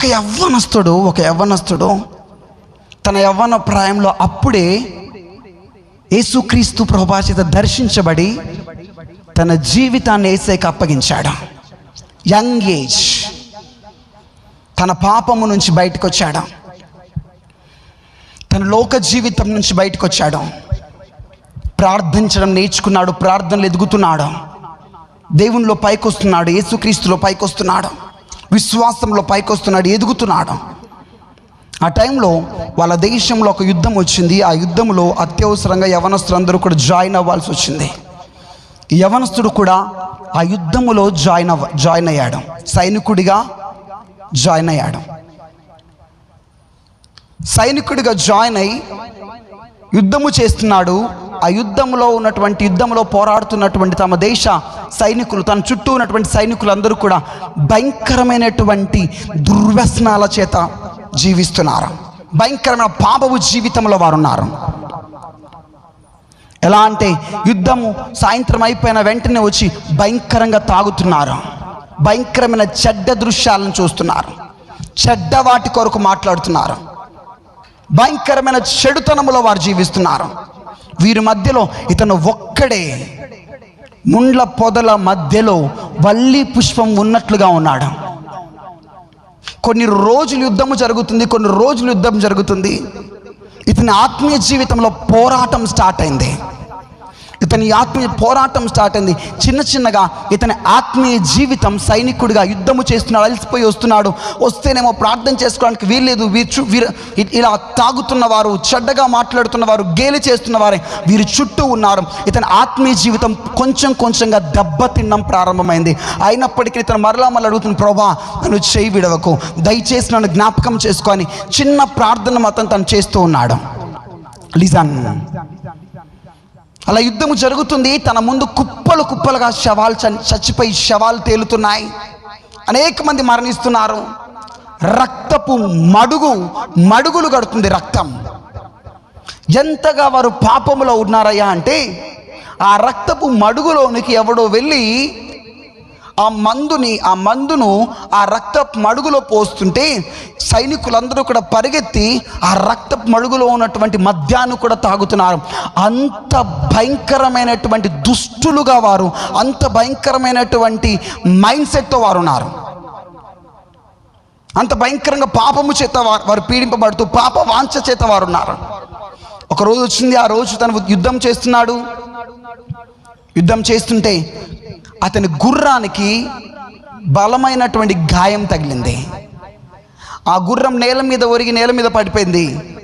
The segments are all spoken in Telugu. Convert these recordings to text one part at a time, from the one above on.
ఒక యవ్వనస్తుడు ఒక యవ్వనస్తుడు తన యవ్వన ప్రాయంలో అప్పుడే యేసుక్రీస్తు ప్రభా దర్శించబడి తన జీవితాన్ని ఏసైకి అప్పగించాడు. Young age. తన పాపము నుంచి బయటకు వచ్చాడు తన లోక జీవితం నుంచి బయటకు వచ్చాడు ప్రార్థించడం నేర్చుకున్నాడు ప్రార్థనలు ఎదుగుతున్నాడు. దేవునిలో పైకొస్తున్నాడు యేసుక్రీస్తులో పైకొస్తున్నాడు. విశ్వాసంలో పైకొస్తున్నాడు ఎదుగుతున్నాడు. ఆ టైంలో వాళ్ళ దేశంలో ఒక యుద్ధం వచ్చింది. ఆ యుద్ధంలో అత్యవసరంగా యవనస్తులందరూ కూడా జాయిన్ అవ్వాల్సి వచ్చింది. యవనస్తుడు కూడా ఆ యుద్ధములో జాయిన్ అవ్వ జాయిన్ అయ్యాడు. సైనికుడిగా జాయిన్ అయ్యాడు. సైనికుడిగా జాయిన్ అయి యుద్ధము చేస్తున్నాడు. ఆ యుద్ధంలో ఉన్నటువంటి యుద్ధంలో పోరాడుతున్నటువంటి తమ దేశ సైనికులు తన చుట్టూ ఉన్నటువంటి సైనికులందరూ కూడా భయంకరమైనటువంటి దుర్వ్యసనాల చేత జీవిస్తున్నారు. భయంకరమైన పాపపు జీవితంలో వారు ఉన్నారు ఎలా అంటే యుద్ధము సాయంత్రం అయిపోయిన వెంటనే వచ్చి భయంకరంగా తాగుతున్నారు. భయంకరమైన చెడ్డ దృశ్యాలను చూస్తున్నారు. చెడ్డ వాటి కొరకు మాట్లాడుతున్నారు. భయంకరమైన చెడుతనములో వారు జీవిస్తున్నారు. వీరి మధ్యలో ఇతను ఒక్కడే. ముండ్ల పొదల మధ్యలో వల్లి పుష్పం ఉన్నట్లుగా ఉన్నాడు. కొన్ని రోజులు యుద్ధము జరుగుతుంది కొన్ని రోజులు యుద్ధం జరుగుతుంది. ఇతని ఆత్మీయ జీవితంలో పోరాటం స్టార్ట్ అయింది. ఇతని ఆత్మీయ పోరాటం స్టార్ట్ అయింది. చిన్న చిన్నగా ఇతని ఆత్మీయ జీవితం సైనికుడిగా యుద్ధము చేస్తున్నాడు అలసిపోయి వస్తున్నాడు. వస్తేనేమో ప్రార్థన చేసుకోవడానికి వీల్లేదు. వీరు చు- వీరు ఇలా తాగుతున్న వారు చెడ్డగా మాట్లాడుతున్న వారు గేలి చేస్తున్న వారే వీరి చుట్టూ ఉన్నారు. ఇతని ఆత్మీయ జీవితం కొంచెం కొంచెంగా దెబ్బతిన్నం ప్రారంభమైంది. అయినప్పటికీ ఇతను మరలా మళ్ళీ అడుగుతున్న ప్రభా నన్ను చేయి విడవకు. దయచేసి నన్ను జ్ఞాపకం చేసుకొని చిన్న ప్రార్థన మాత్రం తను చేస్తూ ఉన్నాడు. లిజన్. అలా యుద్ధము జరుగుతుంది తన ముందు కుప్పలు కుప్పలుగా శవాలు చచ్చిపోయి శవాలు తేలుతున్నాయి. అనేక మంది మరణిస్తున్నారు. రక్తపు మడుగు మడుగులు గడుతుంది రక్తం. ఎంతగా వారు పాపములో ఉన్నారయ్యా అంటే ఆ రక్తపు మడుగులోనికి ఎవడో వెళ్ళి ఆ మందుని ఆ మందును ఆ రక్త మడుగులో పోస్తుంటే సైనికులందరూ కూడా పరిగెత్తి ఆ రక్త మడుగులో ఉన్నటువంటి మద్యాన్ని కూడా తాగుతున్నారు. అంత భయంకరమైనటువంటి దుష్టులుగా వారు అంత భయంకరమైనటువంటి మైండ్ సెట్తో వారు ఉన్నారు అంత భయంకరంగా పాపము చేత వారు వారు పీడింపబడుతూ పాప వాంఛ చేత వారు ఉన్నారు ఒక రోజు వచ్చింది ఆ రోజు తను యుద్ధం చేస్తున్నాడు. యుద్ధం చేస్తుంటే అతని గుర్రానికి బలమైనటువంటి గాయం తగిలింది. ఆ గుర్రం నేల మీద ఒరిగి నేల మీద పడిపోయింది.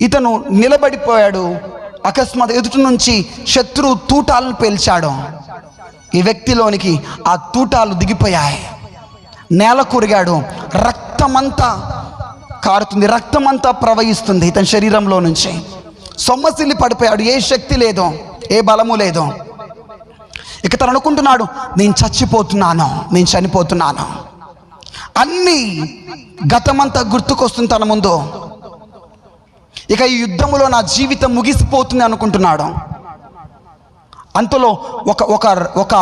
ఇతను నిలబడిపోయాడు. అకస్మాత్ ఎదుటి నుంచి శత్రువు తూటాలను పేల్చాడు. ఈ వ్యక్తిలోనికి ఆ తూటాలు దిగిపోయాయి. నేల కూరిగాడు. రక్తమంతా కారుతుంది. రక్తమంతా ప్రవహిస్తుంది ఇతని శరీరంలో నుంచి. సొమ్మసిల్లి పడిపోయాడు. ఏ శక్తి లేదో. ఏ బలము లేదు. ఇక తను అనుకుంటున్నాడు నేను చచ్చిపోతున్నాను నేను చనిపోతున్నాను. అన్నీ గతమంతా గుర్తుకొస్తుంది తన ముందు. ఇక ఈ యుద్ధములో నా జీవితం ముగిసిపోతుంది అనుకుంటున్నాడు. అంతలో ఒక ఒక ఒక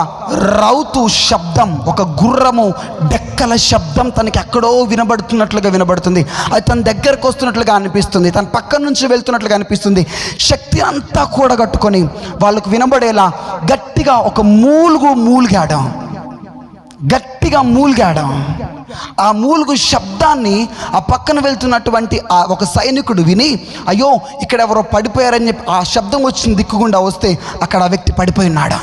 రౌతు శబ్దం ఒక గుర్రము డెక్కల శబ్దం తనకి ఎక్కడో వినబడుతున్నట్లుగా వినబడుతుంది. అది తన దగ్గరకు వస్తున్నట్లుగా అనిపిస్తుంది తన పక్కన నుంచి వెళ్తున్నట్లుగా అనిపిస్తుంది. శక్తి అంతా కూడగట్టుకొని వాళ్ళకు వినబడేలా గట్టిగా ఒక మూలుగు మూలిగాడు. గట్టిగా మూలిగాడం. ఆ మూలుగు శబ్దాన్ని ఆ పక్కన వెళ్తున్నటువంటి ఆ ఒక సైనికుడు విని అయ్యో ఇక్కడ ఎవరో పడిపోయారని చెప్పి ఆ శబ్దం వచ్చిన దిక్కుగుండా వస్తే అక్కడ ఆ వ్యక్తి పడిపోయి ఉన్నాడు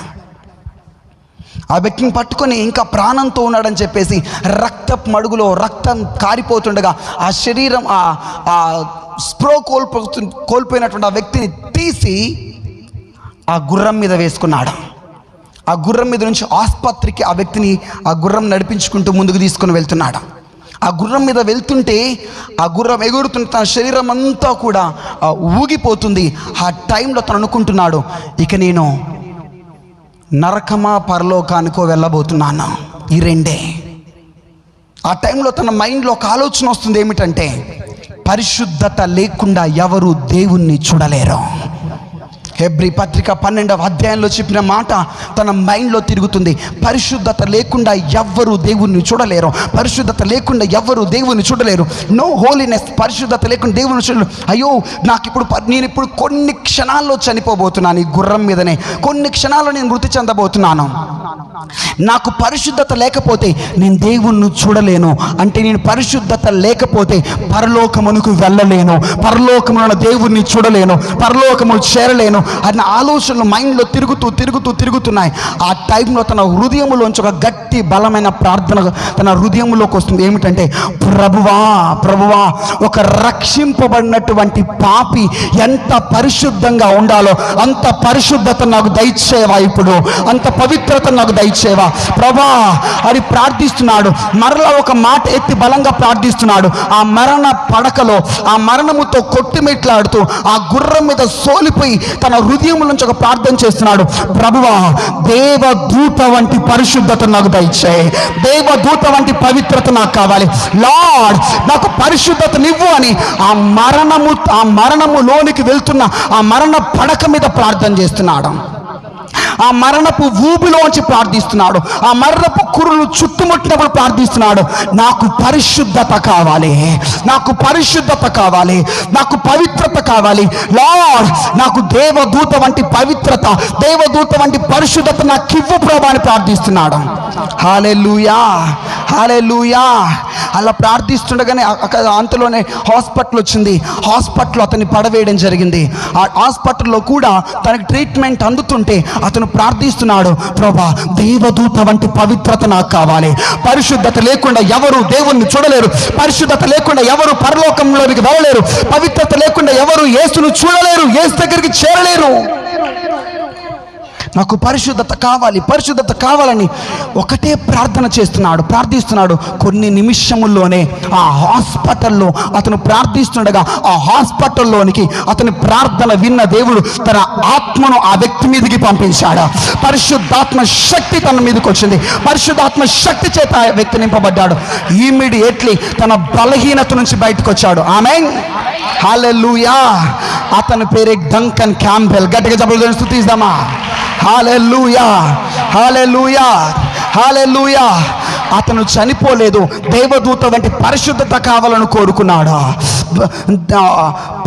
ఆ వ్యక్తిని పట్టుకొని ఇంకా ప్రాణంతో ఉన్నాడని చెప్పేసి రక్త మడుగులో రక్తం కారిపోతుండగా ఆ శరీరం ఆ ఆ స్ప్రో కోల్పోతు కోల్పోయినటువంటి ఆ వ్యక్తిని తీసి ఆ గుర్రం మీద వేసుకున్నాడు. ఆ గుర్రం మీద నుంచి ఆసుపత్రికి ఆ వ్యక్తిని ఆ గుర్రం నడిపించుకుంటూ ముందుకు తీసుకుని వెళ్తున్నాడు. ఆ గుర్రం మీద వెళ్తుంటే ఆ గుర్రం ఎగురుతున్న తన శరీరం అంతా కూడా ఊగిపోతుంది. ఆ టైంలో తను అనుకుంటున్నాడు ఇక నేను నరకమా పరలోకానికో వెళ్ళబోతున్నాను. ఈ రెండే. ఆ టైంలో తన మైండ్లో ఒక ఆలోచన వస్తుంది ఏమిటంటే పరిశుద్ధత లేకుండా ఎవరు దేవుణ్ణి చూడలేరు. హెబ్రి పత్రిక పన్నెండవ అధ్యాయంలో చెప్పిన మాట తన మైండ్లో తిరుగుతుంది. పరిశుద్ధత లేకుండా ఎవ్వరు దేవుణ్ణి చూడలేరు. పరిశుద్ధత లేకుండా ఎవ్వరు దేవుని చూడలేరు. నో హోలీనెస్ పరిశుద్ధత లేకుండా దేవుని చూడలేరు. అయ్యో నాకు ఇప్పుడు నేను ఇప్పుడు కొన్ని క్షణాల్లో చనిపోబోతున్నాను ఈ గుర్రం మీదనే. కొన్ని క్షణాల్లో నేను మృతి చెందబోతున్నాను. నాకు పరిశుద్ధత లేకపోతే నేను దేవుణ్ణి చూడలేను. అంటే నేను పరిశుద్ధత లేకపోతే పరలోకమునకు వెళ్ళలేను. పరలోకమున దేవుణ్ణి చూడలేను. పరలోకము చేరలేను. అన్న ఆలోచనలు మైండ్లో తిరుగుతూ తిరుగుతూ తిరుగుతున్నాయి. ఆ టైంలో తన హృదయంలోంచి ఒక గట్టి బలమైన ప్రార్థన తన హృదయంలోకి వస్తుంది. ఏమిటంటే ప్రభువా ప్రభువా ఒక రక్షింపబడినటువంటి పాపి ఎంత పరిశుద్ధంగా ఉండాలో అంత పరిశుద్ధత నాకు దయచేవా ఇప్పుడు? అంత పవిత్రత నాకు దయచేవా ప్రభా అని ప్రార్థిస్తున్నాడు. మరలా ఒక మాట ఎత్తి బలంగా ప్రార్థిస్తున్నాడు. ఆ మరణ పడకలో ఆ మరణముతో కొట్టిమెట్లాడుతూ ఆ గుర్రం మీద సోలిపోయి తన హృదయం నుంచి ఒక ప్రార్థన చేస్తున్నాడు. ప్రభువా దేవదూత వంటి పరిశుద్ధత నాకు దయచేయి. దేవదూత వంటి పవిత్రత నాకు కావాలి. లార్డ్ నాకు పరిశుద్ధత నివ్వు అని ఆ మరణము ఆ మరణములోనికి వెళ్తున్న ఆ మరణ పడక మీద ప్రార్థన చేస్తున్నాడు. ఆ మరణపు ఊబిలోంచి ప్రార్థిస్తున్నాడు. ఆ మరణపు కురులు చుట్టుముట్టినప్పుడు ప్రార్థిస్తున్నాడు. నాకు పరిశుద్ధత కావాలి. నాకు పరిశుద్ధత కావాలి. నాకు పవిత్రత కావాలి. లార్డ్ నాకు దేవదూత వంటి పవిత్రత దేవదూత వంటి పరిశుద్ధత నాకు ఇవ్వు ప్రభా అని ప్రార్థిస్తున్నాడు. హాలెలూయా హాలెలూయా అలా ప్రార్థిస్తుండగానే అక్కడ అంతలోనే హాస్పిటల్ వచ్చింది. హాస్పిటల్ అతన్ని పడవేయడం జరిగింది. ఆ హాస్పిటల్లో కూడా తనకి ట్రీట్మెంట్ అందుతుంటే అతను ప్రార్థిస్తున్నాడు ప్రభా దేవదూత వంటి పవిత్రత నాకు కావాలి. పరిశుద్ధత లేకుండా ఎవరు దేవుణ్ణి చూడలేరు. పరిశుద్ధత లేకుండా ఎవరు పరలోకంలోనికి వెళ్ళలేరు. పవిత్రత లేకుండా ఎవరు యేసును చూడలేరు ఏసు దగ్గరికి చేరలేరు. నాకు పరిశుద్ధత కావాలి పరిశుద్ధత కావాలని ఒకటే ప్రార్థన చేస్తున్నాడు ప్రార్థిస్తున్నాడు. కొన్ని నిమిషముల్లోనే ఆ హాస్పిటల్లో అతను ప్రార్థిస్తుండగా ఆ హాస్పిటల్లోనికి అతని ప్రార్థన విన్న దేవుడు తన ఆత్మను ఆ వ్యక్తి మీదకి పంపించాడు. పరిశుద్ధాత్మ శక్తి తన మీదకి వచ్చింది. పరిశుద్ధాత్మ శక్తి చేత ఆ వ్యక్తి నింపబడ్డాడు. ఇమీడియట్లీ తన బలహీనత నుంచి బయటకు వచ్చాడు. ఆమె హాలెలూయా అతని పేరే డంకన్ క్యాంపెల్. గట్టిగా జబర్దస్త్ స్థుతిద్దామా? హాలెలుయా హాలెలూయా హాలెలూయా అతను చనిపోలేదు. దేవదూత వంటి పరిశుద్ధత కావాలని కోరుకున్నాడు.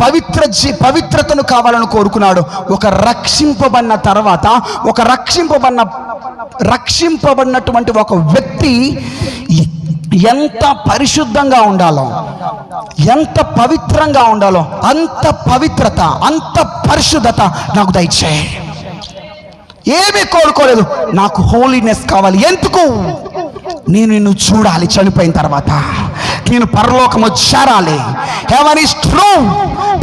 పవిత్ర జీ పవిత్రతను కావాలని కోరుకున్నాడు. ఒక రక్షింపబడిన తర్వాత ఒక రక్షింపబడిన రక్షింపబడినటువంటి ఒక వ్యక్తి ఎంత పరిశుద్ధంగా ఉండాలో ఎంత పవిత్రంగా ఉండాలో అంత పవిత్రత అంత పరిశుద్ధత నాకు దయచేయి. ఏమీ కోరుకోలేదు. నాకు హోలీనెస్ కావాలి. ఎందుకు? నేను నిన్ను చూడాలి. చనిపోయిన తర్వాత. నేను పరలోకము చేరాలి. హెవెన్ ఇస్ ట్రూ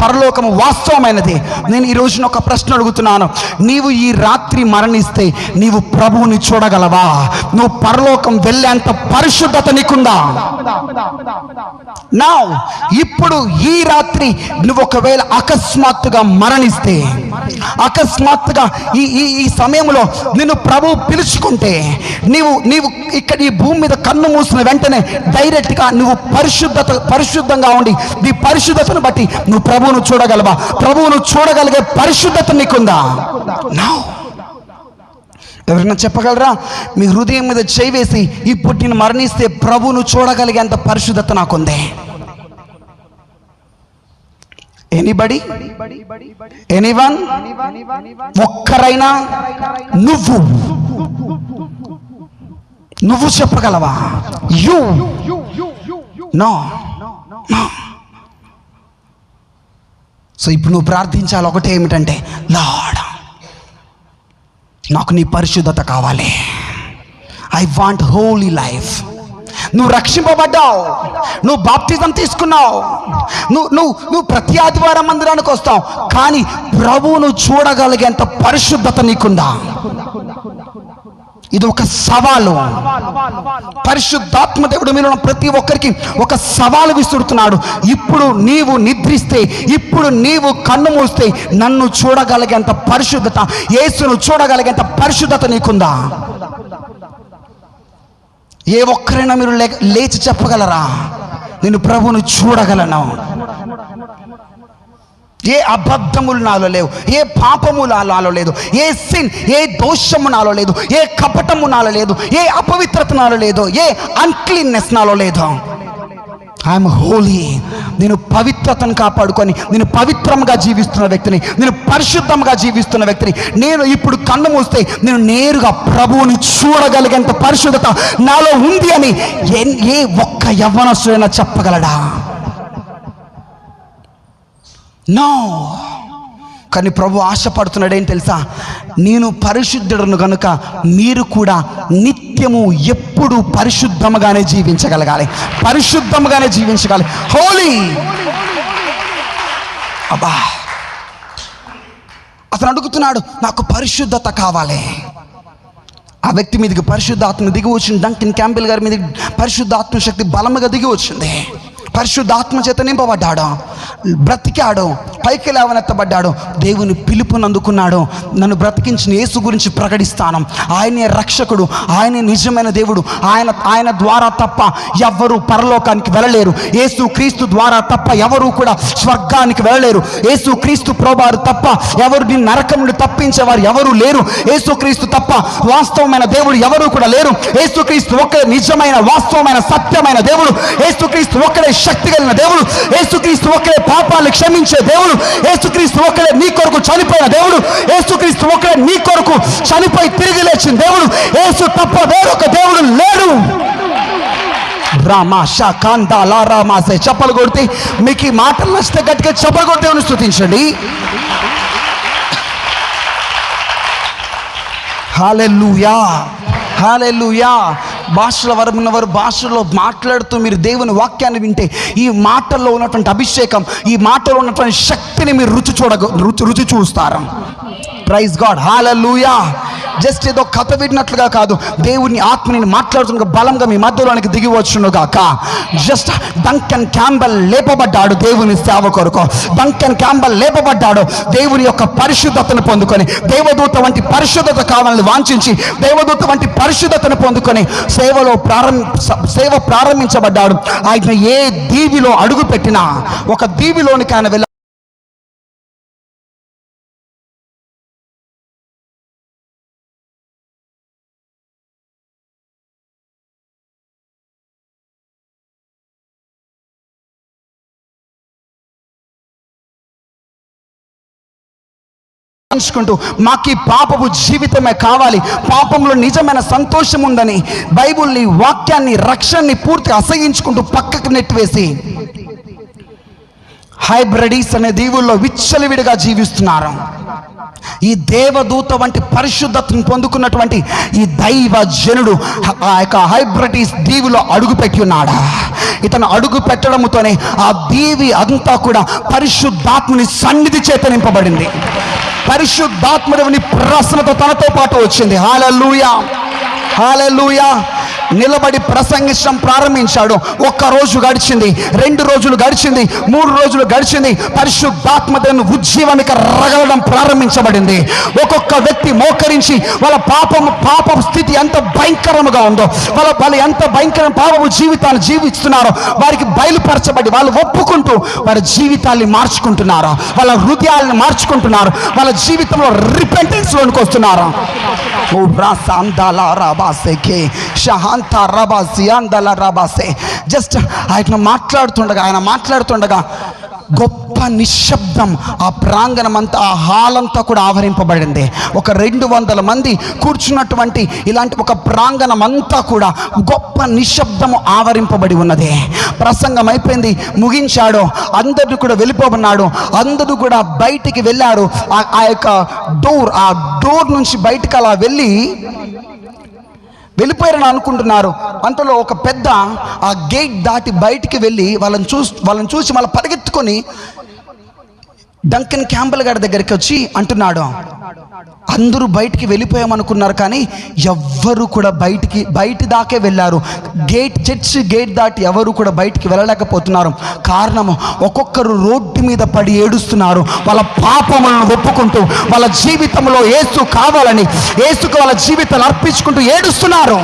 పరలోకము వాస్తవమైనది. నేను ఈ రోజున ఒక ప్రశ్న అడుగుతున్నాను. నీవు ఈ రాత్రి మరణిస్తే నీవు ప్రభువుని చూడగలవా? నువ్వు పరలోకం వెళ్ళేంత పరిశుద్ధత నీకుందా? నా ఇప్పుడు ఈ రాత్రి నువ్వు ఒకవేళ అకస్మాత్తుగా మరణిస్తే అకస్మాత్తుగా ఈ ఈ ఈ సమయంలో నిన్ను ప్రభు పిలుచుకుంటే నీవు నీవు ఇక్కడ ఈ భూమి మీద కన్ను మూసిన వెంటనే డైరెక్ట్గా నువ్వు పరిశుద్ధత పరిశుద్ధంగా ఉండి నీ పరిశుద్ధతను బట్టి నువ్వు ప్రభువును చూడగలవా? ప్రభువును చూడగలిగే పరిశుద్ధత నీకుందా? నా ఎవరైనా చెప్పగలరా? మీ హృదయం మీద చేయి వేసి ఇప్పుడు నేను మరణిస్తే ప్రభువును చూడగలిగేంత పరిశుద్ధత నాకుంది. ఎనీబడి ఎనీవన్ ఒక్కరైనా? నువ్వు. నువ్వు చెప్పగలవా? యు నో సో ఇప్పుడు నువ్వు ప్రార్థించాలి ఒకటే ఏమిటంటే లాడ్ నాకు నీ పరిశుద్ధత కావాలి. ఐ వాంట్ హోలీ లైఫ్ నువ్వు రక్షింపబడ్డావు. నువ్వు బాప్తిజం తీసుకున్నావు. నువ్వు నువ్వు నువ్వు ప్రతి ఆదివారం మందిరానికి వస్తావు. కానీ ప్రభువును చూడగలిగేంత పరిశుద్ధత నీకుందా? ఇది ఒక సవాలు. పరిశుద్ధాత్మ దేవుడు మీరు ప్రతి ఒక్కరికి ఒక సవాలు విసురుతున్నాడు. ఇప్పుడు నీవు నిద్రిస్తే ఇప్పుడు నీవు కన్ను మూస్తే నన్ను చూడగలిగేంత పరిశుద్ధత యేసును చూడగలిగేంత పరిశుద్ధత నీకుందా? ఏ ఒక్కరైనా మీరు లే- లేచి చెప్పగలరా? నేను ప్రభువును చూడగలను. ఏ అబద్ధములు నాలో లేవు ఏ పాపము నాలో లేదు ఏ సిన్ ఏ దోషము నాలో లేదు ఏ కపటము నాలో లేదు ఏ అపవిత్రత నాలో లేదు ఏ అన్క్లీన్నెస్ నాలో లేదు. ఐఎమ్ హోలీ నేను పవిత్రతను కాపాడుకొని నేను పవిత్రంగా జీవిస్తున్న వ్యక్తిని నేను పరిశుద్ధంగా జీవిస్తున్న వ్యక్తిని నేను ఇప్పుడు కన్ను మూస్తే నేను నేరుగా ప్రభువుని చూడగలిగేంత పరిశుద్ధత నాలో ఉంది అని ఏ- ఏ ఒక్క యవ్వనస్తుడైనా చెప్పగలడా? నో. కానీ ప్రభు ఆశపడుతున్నాడేం తెలుసా? నేను పరిశుద్ధుడును కనుక మీరు కూడా నిత్యము ఎప్పుడు పరిశుద్ధముగానే జీవించగలగాలి. పరిశుద్ధముగానే జీవించగలగాలి. హోలీ! అబ్బా! అతను అడుగుతున్నాడు నాకు పరిశుద్ధత కావాలి. ఆ వ్యక్తి మీదకి పరిశుద్ధాత్మ దిగి వచ్చింది. డంకిన్ క్యాంపిల్ గారి మీద పరిశుద్ధాత్మ శక్తి బలముగా దిగి వచ్చింది. పరిశుద్ధాత్మ చేత నింపబడ్డాడు. బ్రతికాడు. పైకి లేవనెత్తబడ్డాడు. దేవుని పిలుపుని అందుకున్నాడు నన్ను బ్రతికించిన యేసు గురించి ప్రకటిస్తాను. ఆయనే రక్షకుడు. ఆయనే నిజమైన దేవుడు. ఆయన ఆయన ద్వారా తప్ప ఎవ్వరూ పరలోకానికి వెళ్ళలేరు. యేసు క్రీస్తు ద్వారా తప్ప ఎవరూ కూడా స్వర్గానికి వెళ్ళలేరు. యేసు క్రీస్తు ప్రోబారు తప్ప ఎవరు నీ నరకం నుండి తప్పించేవారు ఎవరూ లేరు. యేసు క్రీస్తు తప్ప వాస్తవమైన దేవుడు ఎవరూ కూడా లేరు. యేసు క్రీస్తు ఒక్కడే నిజమైన వాస్తవమైన సత్యమైన దేవుడు. యేసు క్రీస్తు ఒక్కడే శక్తి కలిగిన దేవుడు. ఏసుక్రీస్తు ఒక్కడే క్షమించే దేవుడు. ఏసుక్రీస్తు ఒక్కడే నీ కొరకు చనిపోయిన దేవుడు. ఏసుక్రీస్తు ఒక్కడే నీ కొరకు చనిపోయి తిరిగి లేచిన దేవుడు. ఏసు తప్ప వేరొక దేవుడు లేడు. రామా షాకాందా లా రామాసే చెప్పలు కొడితే మీకు ఈ మాటలు నచ్చితే గట్టిగా చెప్పలు కొడితే స్థుతించండి హాలెల్లుయా హాలెల్లుయా భాషల వరమున్న వారు భాషలో మాట్లాడుతూ మీరు దేవుని వాక్యాన్ని వింటే ఈ మాటల్లో ఉన్నటువంటి అభిషేకం ఈ మాటలో ఉన్నటువంటి శక్తిని మీరు రుచి చూడగ రుచి రుచి చూస్తారు? ప్రైజ్ గాడ్ హాలూయా జస్ట్ ఏదో కథ విడినట్లుగా కాదు. దేవుని ఆత్మని మాట్లాడుతున్న బలంగా మీ మధ్యలోనికి దిగి వచ్చును గాక జస్ట్ డంకన్ క్యాంబల్ లేపబడ్డాడు దేవుని సేవ కొరకు. డంకన్ క్యాంబల్ లేపబడ్డాడు దేవుని యొక్క పరిశుద్ధతను పొందుకొని. దేవదూత వంటి పరిశుద్ధత కావాలని వాంఛించి దేవదూత వంటి పరిశుద్ధతను పొందుకొని సేవలో ప్రారంభ సేవ ప్రారంభించబడ్డాడు. ఆయన ఏ దీవిలో అడుగు పెట్టినా ఒక దీవిలోనికి ఆయన వెళ్ళ ఉంచుకుంటూ మాకు ఈ పాపపు జీవితమే కావాలి. పాపంలో నిజమైన సంతోషం ఉందని బైబుల్ని వాక్యాన్ని రక్షణని పూర్తిగా అసహించుకుంటూ పక్కకు నెట్టివేసి హైబ్రిడీస్ అనే దీవుల్లో విచ్చలవిడిగా జీవిస్తున్నారు. ఈ దేవదూత వంటి పరిశుద్ధతను పొందుకున్నటువంటి ఈ దైవ జనుడు ఆ యొక్క హైబ్రిటీస్ దీవిలో అడుగు పెట్టి ఉన్నాడా. ఇతను అడుగు పెట్టడంతోనే ఆ దీవి అంతా కూడా పరిశుద్ధాత్ముని సన్నిధి చేత నింపబడింది. పరిశుద్ధాత్ముడిని ప్రసన్నత తనతో పాటు వచ్చింది. హాలూయా హాలూయా నిలబడి ప్రసంగించడం ప్రారంభించాడు. ఒక్క రోజు గడిచింది రెండు రోజులు గడిచింది మూడు రోజులు గడిచింది. పరిశుద్ధాత్మతను ఉజ్జీవానికి రగలడం ప్రారంభించబడింది. ఒక్కొక్క వ్యక్తి మోకరించి వాళ్ళ పాపము పాప స్థితి ఎంత భయంకరముగా ఉందో వాళ్ళ వాళ్ళు ఎంత భయంకరం పాపము జీవితాన్ని జీవిస్తున్నారో వారికి బయలుపరచబడి వాళ్ళు ఒప్పుకుంటూ వారి జీవితాన్ని మార్చుకుంటున్నారు? వాళ్ళ హృదయాలను మార్చుకుంటున్నారు? వాళ్ళ జీవితంలో రిపెంటెన్స్ లోనికి వస్తున్నారు? ఓ రాస అందాల రాబాసెకే షహాంత రబాసి రబాసే. జస్ట్ ఆయన మాట్లాడుతుండగా ఆయన మాట్లాడుతుండగా గొప్ప నిశ్శబ్దం ఆ ప్రాంగణం అంతా ఆ హాల్ అంతా కూడా ఆవరింపబడింది. ఒక రెండు వందల మంది కూర్చున్నటువంటి ఇలాంటి ఒక ప్రాంగణం అంతా కూడా గొప్ప నిశ్శబ్దము ఆవరింపబడి ఉన్నది. ప్రసంగం అయిపోయింది ముగించాడు అందరూ కూడా వెళ్ళిపోమన్నాడు అందరూ కూడా బయటికి వెళ్ళారు. ఆ- ఆ యొక్క డోర్ ఆ డోర్ నుంచి బయటికి అలా వెళ్ళి వెళ్ళిపోయారని అనుకుంటున్నారు. అంతలో ఒక పెద్ద ఆ గేట్ దాటి బయటికి వెళ్ళి వాళ్ళని చూసి వాళ్ళని చూసి మళ్ళీ పరిగెత్తుకొని డంకన్ క్యాంబల్ గారి దగ్గరికి వచ్చి అంటున్నాడు అందరూ బయటికి వెళ్ళిపోయామనుకున్నారు కానీ ఎవ్వరు కూడా బయటికి బయట దాకే వెళ్ళారు. గేట్ చర్చ్ గేట్ దాటి ఎవరు కూడా బయటికి వెళ్ళలేకపోతున్నారు. కారణం ఒక్కొక్కరు రోడ్డు మీద పడి ఏడుస్తున్నారు. వాళ్ళ పాపములను ఒప్పుకుంటూ వాళ్ళ జీవితంలో ఏసు కావాలని ఏసుకు వాళ్ళ జీవితాలు అర్పించుకుంటూ ఏడుస్తున్నారు.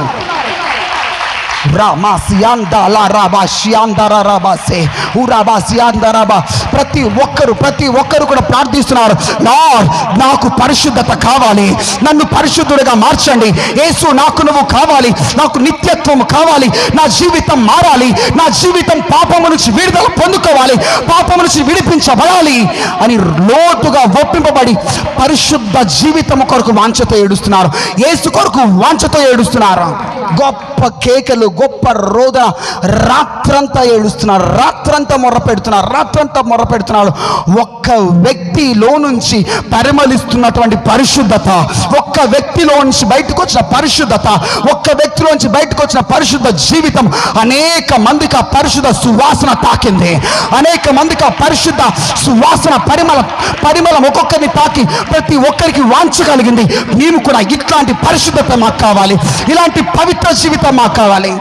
ప్రతి ఒక్కరు ప్రతి ఒక్కరు కూడా ప్రార్థిస్తున్నారు. లార్డ్ నాకు పరిశుద్ధత కావాలి. నన్ను పరిశుద్ధుడిగా మార్చండి. యేసు నాకు నువ్వు కావాలి. నాకు నిత్యత్వం కావాలి. నా జీవితం మారాలి. నా జీవితం పాపము నుంచి విడుదల పొందుకోవాలి. పాపము నుంచి విడిపించబడాలి అని లోతుగా ఒప్పింపబడి పరిశుద్ధ జీవితం కొరకు వాంఛతో ఏడుస్తున్నారు. యేసు కొరకు వాంఛతో ఏడుస్తున్నారు. గొప్ప కేకలు గొప్ప రోదన రాత్రంతా ఏడుస్తున్నారు రాత్రంతా మొర్ర పెడుతున్నారు రాత్రంతా మొర్ర పెడుతున్నాడు ఒక్క వ్యక్తిలో నుంచి పరిమళిస్తున్నటువంటి పరిశుద్ధత ఒక్క వ్యక్తిలో నుంచి బయటకు వచ్చిన పరిశుద్ధత ఒక్క వ్యక్తిలో నుంచి బయటకు వచ్చిన పరిశుద్ధ జీవితం అనేక మందికి ఆ పరిశుద్ధ సువాసన తాకింది. అనేక మందికి ఆ పరిశుద్ధ సువాసన పరిమళం పరిమళం ఒక్కొక్కరిని తాకి ప్రతి ఒక్కరికి వాంచ కలిగింది. మేము కూడా ఇట్లాంటి పరిశుద్ధత మాకు కావాలి. ఇలాంటి పవిత్ర జీవితం మాకు కావాలి.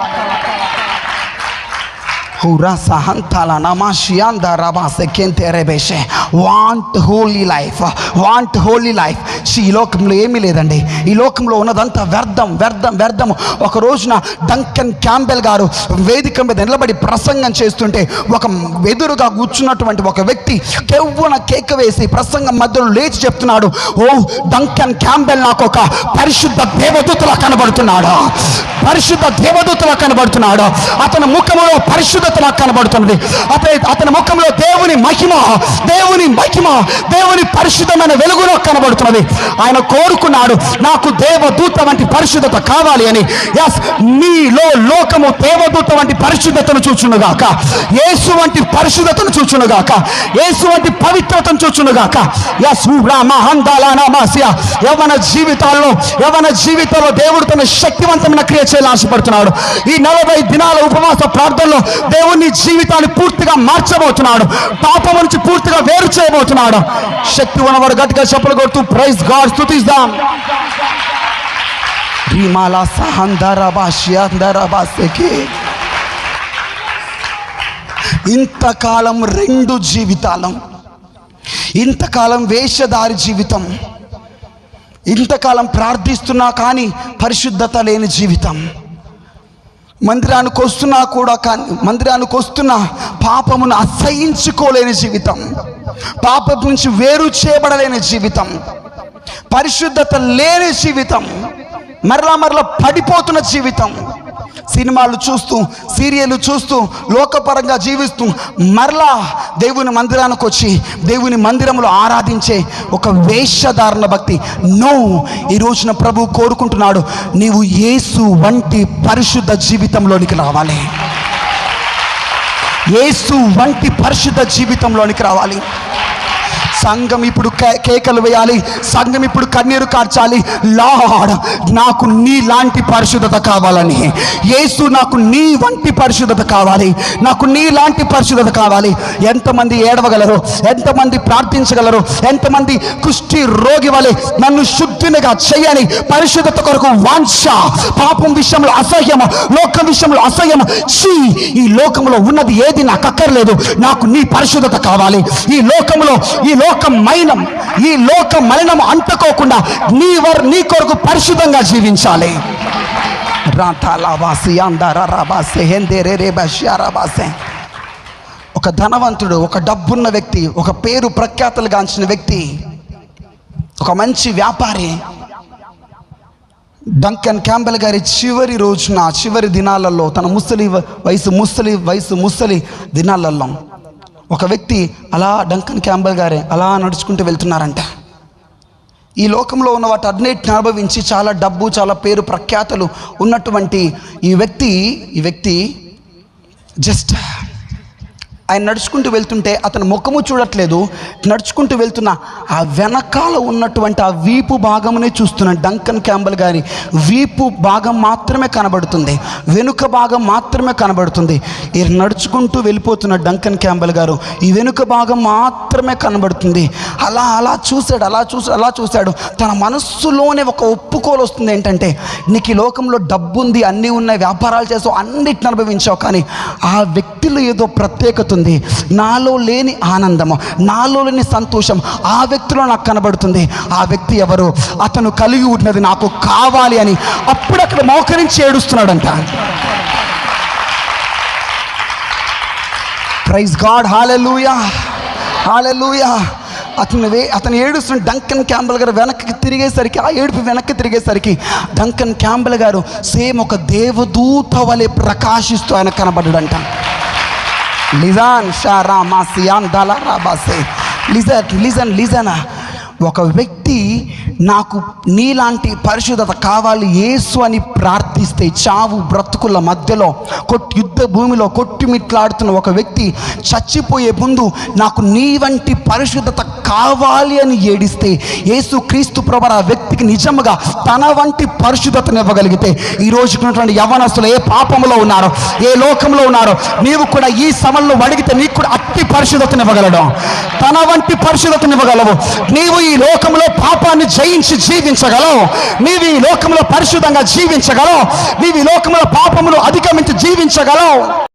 Hurasa hantala namashianda rabase kente rebeshe. Want holy life want holy life ఈ లోకంలో ఏమీ లేదండి. ఈ లోకంలో ఉన్నదంతా వ్యర్థం వ్యర్థం వ్యర్థం ఒక రోజున డంకన్ క్యాంబెల్ గారు వేదిక మీద నిలబడి ప్రసంగం చేస్తుంటే ఒక ఎదురుగా కూర్చున్నటువంటి ఒక వ్యక్తి కెవ్వున కేక వేసి ప్రసంగం మధ్యలో లేచి చెప్తున్నాడు ఓ డంకన్ క్యాంబెల్ నాకు ఒక పరిశుద్ధ దేవదూతలా కనబడుతున్నాడు. పరిశుద్ధ దేవదూతలా కనబడుతున్నాడు. అతని ముఖంలో పరిశుద్ధ పరిశుద్ధతలా కనబడుతున్నది. అతని అతని ముఖంలో దేవుని మహిమ దేవుని మహిమ దేవుని పరిశుద్ధమైన వెలుగులో కనబడుతున్నది. ఆయన కోరుకున్నాడు నాకు దేవదూత వంటి పరిశుద్ధత కావాలి అని. ఎస్ మీలో లోకము దేవదూత వంటి పరిశుద్ధతను చూచునుగాక యేసు వంటి పరిశుద్ధతను చూచునుగాక యేసు వంటి పవిత్రతను చూచునుగాక ఎస్ యవన జీవితాల్లో యవన జీవితంలో దేవుడు తన శక్తివంతమైన క్రియ చేయాలని ఆశపడుతున్నాడు. ఈ నలభై దినాల ఉపవాస ప్రార్థనలో దేవుని జీవితాన్ని పూర్తిగా మార్చబోతున్నాడు. పాపం నుంచి పూర్తిగా వేరు చేయబోతున్నాడు. శక్తి ఉన్నవాడు గట్టిగా చెప్పలు కొడుతూ ప్రైజ్ గాడ్ స్థుతిస్తాం రీమాలా సహందరబా ఇంతకాలం రెండు జీవితాలం. ఇంతకాలం వేషధారి జీవితం. ఇంతకాలం ప్రార్థిస్తున్నా కానీ పరిశుద్ధత లేని జీవితం. మందిరానికి వస్తున్నా కూడా కానీ మందిరానికి వస్తున్నా పాపమును అసహించుకోలేని జీవితం. పాపం నుంచి వేరు చేయబడలేని జీవితం. పరిశుద్ధత లేని జీవితం. మరలా మరలా పడిపోతున్న జీవితం. సినిమాలు చూస్తూ సీరియల్ చూస్తూ లోకపరంగా జీవిస్తూ మరలా దేవుని మందిరానికి వచ్చి దేవుని మందిరంలో ఆరాధించే ఒక వేషధారణ భక్తి. నో ఈ రోజున ప్రభు కోరుకుంటున్నాడు నీవు యేసు వంటి పరిశుద్ధ జీవితంలోనికి రావాలి. యేసు వంటి పరిశుద్ధ జీవితంలోనికి రావాలి. సంఘం ఇప్పుడు కే- కేకలు వేయాలి. సంఘం ఇప్పుడు కన్నీరు కార్చాలి. లార్డ్ నాకు నీ లాంటి పరిశుద్ధత కావాలని. యేసు నాకు నీ వంటి పరిశుద్ధత కావాలి. నాకు నీ లాంటి పరిశుద్ధత కావాలి. ఎంతమంది ఏడవగలరు? ఎంతమంది ప్రార్థించగలరు? ఎంతమంది కుష్టి రోగి వలె నన్ను శుద్ధినిగా చేయని పరిశుద్ధత కొరకు వాంఛ. పాపం విషయంలో అసహ్యం లోకం విషయంలో అసహ్యం చీ ఈ లోకంలో ఉన్నది ఏది నాకు అక్కర్లేదు. నాకు నీ పరిశుద్ధత కావాలి. ఈ లోకంలో ఈ లోకం మైనం ఈ లోక మలినం అంటుకోకుండా నీ వర్ నీ కొరకు పరిశుద్ధంగా జీవించాలి. రాతాలాబాసి అందారాబాసే హెందేరే రేబాసే ఒక ధనవంతుడు ఒక డబ్బున్న వ్యక్తి ఒక పేరు ప్రఖ్యాతలు గాంచిన వ్యక్తి ఒక మంచి వ్యాపారి. డంకన్ క్యాంబెల్ గారి చివరి రోజున చివరి దినాలలో తన ముసలి వయసు ముసలి వయసు ముసలి దినాలలో ఒక వ్యక్తి అలా డంకన్ క్యాంబెల్ గారే అలా నడుచుకుంటూ వెళ్తున్నారంట. ఈ లోకంలో ఉన్న వాటి అన్నిటిని అనుభవించి చాలా డబ్బు చాలా పేరు ప్రఖ్యాతలు ఉన్నటువంటి ఈ వ్యక్తి ఈ వ్యక్తి జస్ట్ ఆయన నడుచుకుంటూ వెళ్తుంటే అతను ముఖము చూడట్లేదు. నడుచుకుంటూ వెళ్తున్న ఆ వెనకాల ఉన్నటువంటి ఆ వీపు భాగమునే చూస్తున్నాడు డంకన్ క్యాంబల్ గారి వీపు భాగం మాత్రమే కనబడుతుంది. వెనుక భాగం మాత్రమే కనబడుతుంది. ఈ నడుచుకుంటూ వెళ్ళిపోతున్న డంకన్ క్యాంబల్ గారు ఈ వెనుక భాగం మాత్రమే కనబడుతుంది. అలా అలా చూశాడు అలా చూసి అలా చూశాడు. తన మనస్సులోనే ఒక ఒప్పుకోలు వస్తుంది ఏంటంటే నీకు ఈ లోకంలో డబ్బు ఉంది అన్నీ ఉన్నాయి వ్యాపారాలు చేసావు అన్నిటిని అనుభవించావు కానీ ఆ వ్యక్తిలో ఏదో ప్రత్యేకత కనబడుతుంది. నాలో లేని ఆనందము నాలో లేని సంతోషం ఆ వ్యక్తిలో నాకు కనబడుతుంది. ఆ వ్యక్తి ఎవరు? అతను కలిగి ఉన్నది నాకు కావాలి అని అప్పుడు అక్కడ మోకరించి ఏడుస్తున్నాడంట. ప్రైజ్ గాడ్ హాలూయా హాలూయా అతను అతను ఏడుస్తున్న డంకన్ క్యాంబల్ గారు వెనక్కి తిరిగేసరికి ఆ ఏడుపు వెనక్కి తిరిగేసరికి డంకన్ క్యాంబల్ గారు సేమ్ ఒక దేవదూత వలె ప్రకాశిస్తూ ఆయన కనబడ్డాడంట. లిజాన్ షారా మాసియాన్ దలా రాబాసే లిజన్ లిజన్ లిజన్ ఒక వ్యక్తి నాకు నీలాంటి పరిశుద్ధత కావాలి యేసు అని ప్రార్థిస్తే చావు బ్రతుకుల మధ్యలో కొట్టి యుద్ధ భూమిలో కొట్టుమిట్లాడుతున్న ఒక వ్యక్తి చచ్చిపోయే ముందు నాకు నీ వంటి పరిశుద్ధత కావాలి అని ఏడిస్తే యేసు క్రీస్తు ప్రభర ఆ వ్యక్తికి నిజముగా తన వంటి పరిశుద్ధతను ఇవ్వగలిగితే ఈ రోజుకున్నటువంటి యవనస్తులు ఏ పాపంలో ఉన్నారో ఏ లోకంలో ఉన్నారో నీవు కూడా ఈ సమయంలో అడిగితే నీకు కూడా అట్టి పరిశుద్ధతను ఇవ్వగలడం. తన వంటి పరిశుద్ధతను ఇవ్వగలవు. నీవు ఈ లోకంలో పాపాన్ని జయించి జీవించగలవు. నీవు ఈ లోకంలో పరిశుద్ధంగా జీవించగలవు. నీవు ఈ లోకంలో పాపములు అధిగమించి జీవించగలవు.